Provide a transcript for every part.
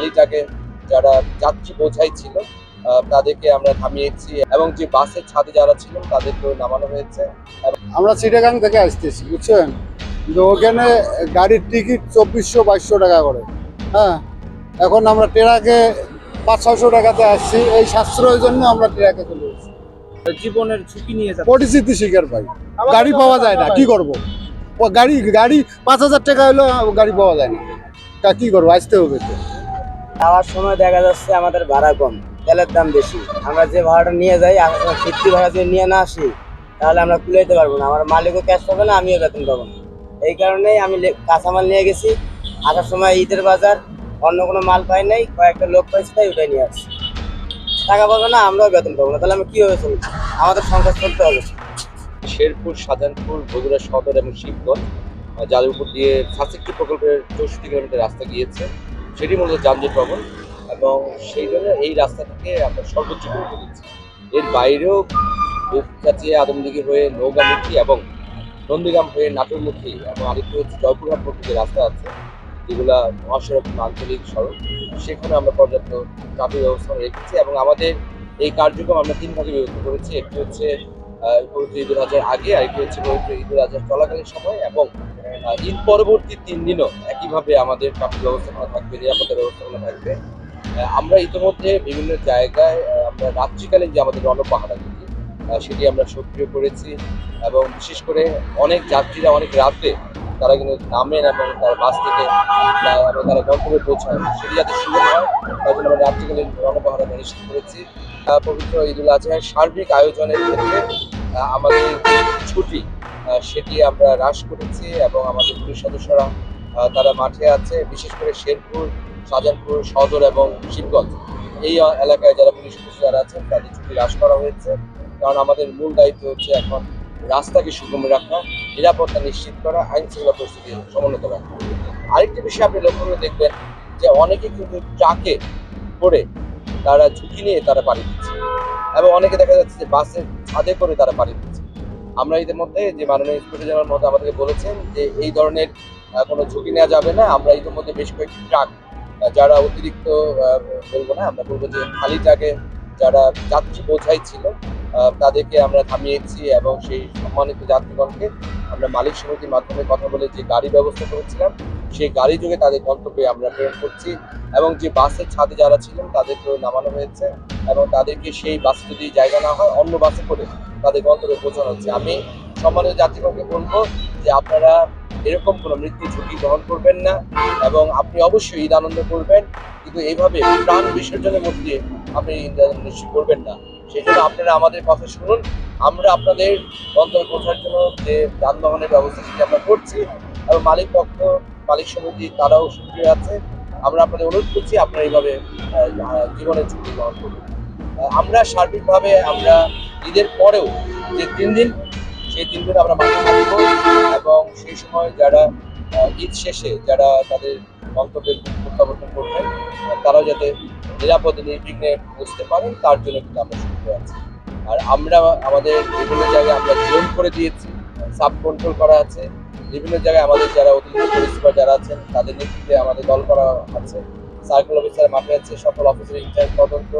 খালি ট্রাকে যারা যাত্রী বোঝাই ছিল তাদেরকে আমরা থামিয়েছি এবং যে বাসের ছাদে যারা ছিল তাদেরকেও নামানো হয়েছে। আমরা চিটাগাং থেকে আসতেছি বুঝছেন? যে ওখানে গাড়ির টিকিট চব্বিশশো বাইশশো টাকা করে হ্যাঁ? এখন আমরা ট্রাকে পাঁচ ছশো টাকাতে আসছি এই সাশ্রয়ের জন্য আমরা ট্রাকে চলে এসেছি। জীবনের ঝুঁকি নিয়ে যাচ্ছে। পরিচিতি শিকার ভাই। গাড়ি পাওয়া যায় না কি করব? গাড়ি গাড়ি পাঁচ হাজার টাকা হলেও গাড়ি পাওয়া যায় না। তা কি করব আসতে হবে তো। যাওয়ার সময় দেখা যাচ্ছে আমাদের ভাড়া কম, তেলের দাম বেশি। আমরা যে ভাড়াটা নিয়ে যাই সময় ভাড়া যদি নিয়ে না আসি, তাহলে আমরা কুলাইতে পারব না। আমার মালিকও ক্যাশ পাবে না, আমিও বেতন পাবো না। এই কারণেই আমি কাঁচামাল নিয়ে গেছি। আসার সময় ঈদের বাজার, অন্য কোনো মাল পাই নাই, কয়েকটা লোক পাইছি, তাই ওটাই নিয়ে আসছি। টাকা পাবে না, আমরাও বেতন পাবো না। তাহলে আমি কীভাবে চলবো? আমাদের সংসার চলতে হবে। শেরপুর শাহজাহানপুর বগুড়া সদর এবং শিবগঞ্জ যার দিয়ে সাসেক্টি প্রকল্পের চৌষট্টি কিলোমিটার রাস্তা গিয়েছে। সেটি মূলত যানজট প্রবণ এবং সেই জন্য এই রাস্তাটাকে আমরা সর্বোচ্চ গুরুত্ব দিচ্ছি এর বাইরেও দুপচাচিয়া আদমদিঘি হয়ে নৌগামুখী এবং নন্দীগ্রাম হয়ে নাটোরমুখী এবং আরেকটি হচ্ছে জয়পুরহাট যে রাস্তা আছে, যেগুলা মহাসড়ক আঞ্চলিক সড়ক, সেখানে আমরা পর্যাপ্ত ট্রাফিক ব্যবস্থা রেখেছি এবং আমাদের এই কার্যক্রম আমরা তিন ভাগে বিভক্ত করেছি। একটি হচ্ছে পবিত্র ঈদুল আজহার আগে আরেকটি হচ্ছে পবিত্র ঈদুল আজহার চলাকালীন সময় এবং ঈদ পরবর্তী তিন দিনও একইভাবে আমাদের ট্রাফিক ব্যবস্থাপনা থাকবে নিরাপত্তা ব্যবস্থাপনা থাকবে। আমরা ইতিমধ্যে বিভিন্ন জায়গায় আমরা রাত্রিকালীন যে আমাদের রণপাহারা আহ, সেটি আমরা সক্রিয় করেছি এবং বিশেষ করে অনেক যাত্রীরা অনেক রাতে তারা কিন্তু নামেন এবং তার বাস থেকে এবং তারা গন্তব্যে পৌঁছায় সেটি যাতে সুযোগ হয়, তার জন্য আমরা রাত্রিকালীন রণপাহারা নিশ্চিত করেছি। পবিত্র ঈদুল আজহার সার্বিক আয়োজনের ক্ষেত্রে আমাদের ছুটি সেটি আমরা হ্রাস করেছি এবং আমাদের পুলিশ সদস্যরা তারা মাঠে আছে, বিশেষ করে শেরপুর, শাহজাহানপুর, সদর এবং শিবগঞ্জ। এই এলাকায় যারা পুলিশ যারা আছেন, তাদের ছুটি হ্রাস করা হয়েছে। কারণ আমাদের মূল দায়িত্ব হচ্ছে এখন রাস্তাকে সুগম রাখা, নিরাপত্তা নিশ্চিত করা, আইন শৃঙ্খলা পরিস্থিতি সমুন্নত রাখা। আরেকটি বিষয় আপনি লক্ষ্য করে দেখবেন যে অনেকে কিন্তু ট্রাকে করে তারা ঝুঁকি নিয়ে তারা পাড়ি দিচ্ছে এবং অনেকে দেখা যাচ্ছে যে বাসের ছাদে করে তারা পাড়ি দিচ্ছে। আমরা ইতিমধ্যে যে মাননীয় ইন্সপেক্টর জেনারেল মহোদয় আমাদেরকে বলেছেন যে এই ধরনের কোনো ঝুঁকি নেওয়া যাবে না। আমরা ইতিমধ্যে বেশ কয়েকটি ট্রাক যারা অতিরিক্ত বলব না, আমরা বলব যে খালি ট্রাকে যারা যাত্রী বোঝাই ছিল তাদেরকে আমরা থামিয়েছি এবং সেই সম্মানিত যাত্রীগণকে আমরা মালিক সমিতির মাধ্যমে কথা বলে যে গাড়ি ব্যবস্থা করেছিলাম, সেই গাড়ি যোগে তাদের গন্তব্যে আমরা প্রেরণ করছি এবং যে বাসের ছাদে যারা ছিলেন তাদেরকেও নামানো হয়েছে এবং তাদেরকে সেই বাসে যদি জায়গা না হয়, অন্য বাসে করে তাদের গন্তব্যে পৌঁছানো হচ্ছে। আমি সম্মানিত যাত্রীগণকে বলব যে আপনারা এরকম কোনো মৃত্যু ঝুঁকি গ্রহণ করবেন না এবং আপনি অবশ্যই ঈদ আনন্দ করবেন, কিন্তু এইভাবে প্রাণ বিসর্জনের মধ্যে আপনি ঈদ আনন্দ করবেন না। সেই জন্য আপনারা আমাদের কথা শুনুন। আমরা আপনাদের গন্তব্যে পৌঁছার জন্য যে যানবাহনের ব্যবস্থা সেটি আমরা করছি এবং মালিক পক্ষ, মালিক সমিতি, তারাও সক্রিয় আছে। আমরা আপনাদের অনুরোধ করছি আপনারা এইভাবে জীবনের ঝুঁকি গ্রহণ করুন। আমরা সার্বিকভাবে আমরা ঈদের পরেও যে তিন দিন, সেই তিন দিন আমরা মাঠে থাকব এবং সেই সময় যারা ঈদ শেষে যারা তাদের গন্তব্যে প্রত্যাবর্তন করবেন, তারাও যাতে নিরাপদে নির্বিঘ্নে বুঝতে পারেন, তার জন্য কিন্তু আমরা সক্রিয় আছি। আর আমরা আমাদের বিভিন্ন জায়গায় আমরা জোন করে দিয়েছি, সাব কন্ট্রোল করা আছে। বিভিন্ন জায়গায় আমাদের যারা অতিরিক্ত পরিষেবা যারা আছেন, তাদের নেতৃত্বে আমাদের দল করা আছে। সার্কেল অফিসার মাঠে আছে, সকল অফিসার ইনচার্জ, তদন্ত,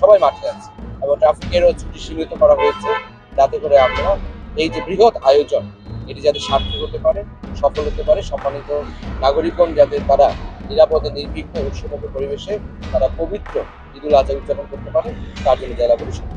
সবাই মাঠে আছে। এবং ট্রাফিকেরও ছুটি সীমিত করা হয়েছে, যাতে করে আমরা এই যে বৃহৎ আয়োজন, এটি যাতে সার্থক হতে পারে, সফল হতে পারে, সম্মানিত নাগরিকগণ, যাতে তারা নিরাপদে নির্বিঘ্নে উৎসবের পরিবেশে তারা পবিত্র ঈদুল আজহা উদযাপন করতে পারে, তার জন্য জেলা পরিষদ